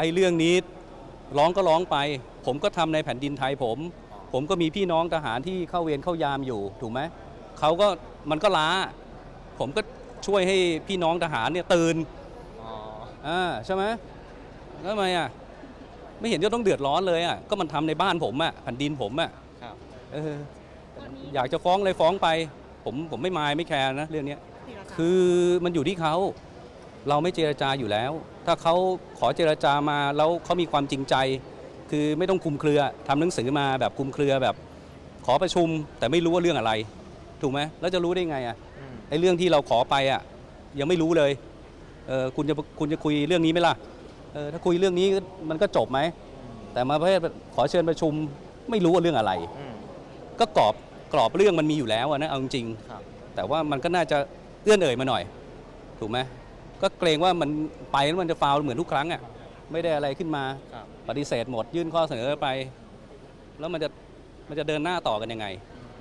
ไอ้เรื่องนี้ร้องก็ร้องไป ผมก็ทำในแผ่นดินไทยผม ผมก็มีพี่น้องทหารที่เข้าเวรเข้ายามอยู่ถูกไหมเขาก็มันก็ล้า ผมก็ช่วยให้พี่น้องทหารเนี่ยตื่นอ๋ออ่าใช่ไหมแล้วทำไมอะไม่เห็นจะต้องเดือดร้อนเลยอะก็มันทำในบ้านผมอะแผ่นดินผมอะครับเอออยากจะฟ้องเลยฟ้องไป ผมผมไม่มายไม่แคร์นะเรื่องเนี้ยคือมันอยู่ที่เขา เราไม่เจรจาอยู่แล้ว ถ้าเขาขอเจรจามาแล้วเขามีความจริงใจ คือไม่ต้องคลุมเครือทำหนังสือมาแบบคลุมเครือแบบ ขอประชุมแต่ไม่รู้ว่าเรื่องอะไร ถูกไหมแล้วจะรู้ได้ไงอะอืมไอ้เรื่องที่เราขอไปอะยังไม่รู้เลยเออคุณจะคุณจะคุยเรื่องนี้ไหมล่ะเออถ้าคุยเรื่องนี้มันก็จบไหมแต่มาเพื่อขอเชิญประชุมไม่รู้ว่าเรื่องอะไรอืมก็กรอบกรอบเรื่องมันมีอยู่แล้วอะนะเอาจริงๆครับแต่ว่ามันก็น่าจะเอื้อนเอ่ยมาหน่อย ถูกไหม ก็เกรงว่ามันไปแล้วมันจะฟาวล์เหมือนทุกครั้งอะไม่ได้อะไรขึ้นมาครับปฏิเสธหมดยื่นข้อเสนอไป แล้วมันจะมันจะเดินหน้าต่อกันยังไงอื